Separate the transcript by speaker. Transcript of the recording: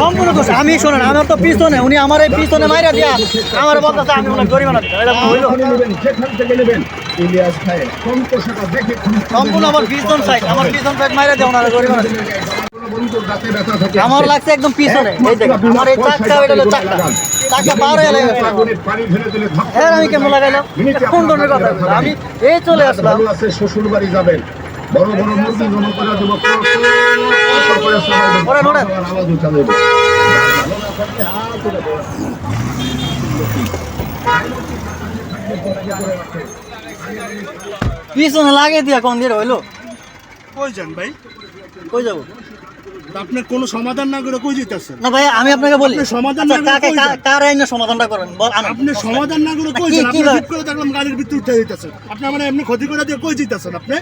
Speaker 1: সম্পূর্ণ দোষ। আমি শোনেন, আমার তো পিছনে, উনি আমার এই পিছনে মাইরা দিয়া আমার আমি সম্পূর্ণ আমার পিছন সাইড আমার পিছন সাইড মাইরা দিয়া আমার লাগছে একদম পিছনে। এই আমার এই চাক্কা ওইটা হলো চাক্কা চাক্কা পার হয়ে হ্যাঁ আমি কেমন কোন ধরনের কথা? আমি এই চলে আসলাম।
Speaker 2: শ্বশুর বাড়ি যাবেন। বড় বড় মুরগি জমা করে দেবো
Speaker 1: ওরেন, ওরেন। পিছনে লাগে দিয়া কোন দিয়ে হইল
Speaker 3: কই যান ভাই?
Speaker 1: কই যাব?
Speaker 3: আপনার কোনো সমাধান না করে কই যেতেছেন
Speaker 1: না ভাই আমি আপনাকে বলি।
Speaker 3: আপনি সমাধান
Speaker 1: আচ্ছা,
Speaker 3: না করে?
Speaker 1: কার আইনে সমাধানটা করেন? বল
Speaker 3: আপনি সমাধান না করে কই আপনি? ঠিক করে দেখলাম গাড়ির ভিতরে উঠে যেতেছেন আপনি মানে এমনি ক্ষতি করে দিয়ে কই যেতেছেন আপনি।